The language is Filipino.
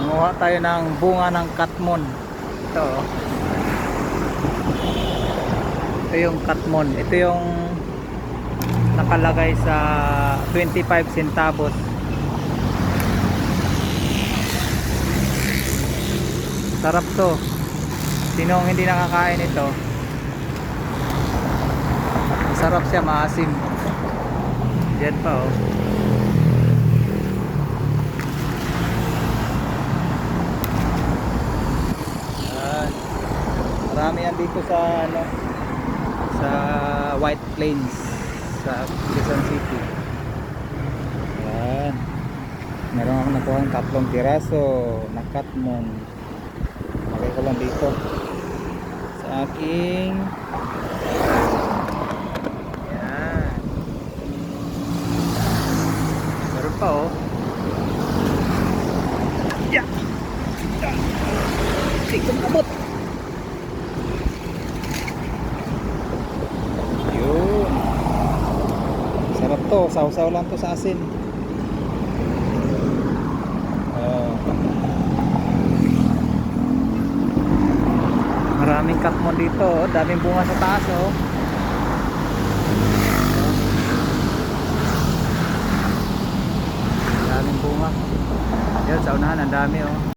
Manguha tayo ng bunga ng katmon. Ito. oh. Ito yung katmon. Ito yung nakalagay sa 25 centavos. Sarap to. Sinong hindi nakakain ito? Masarap siya, maasim. Yan pa oh. Marami yan dito sa ano sa White Plains sa Quezon City. Yan. Meron ako nakuha ng tatlong piraso na katmon. Lagay ko lang dito sa aking yan. Meron pa oh. Yeah. Sikong kabot. Yun. Sarap to. Sausaw lang to sa asin. Oh. Maraming katmon dito. Oh. Daming bunga sa taas. Oh. Daming bunga. Yan, sa unahan. Ang dami. Oh.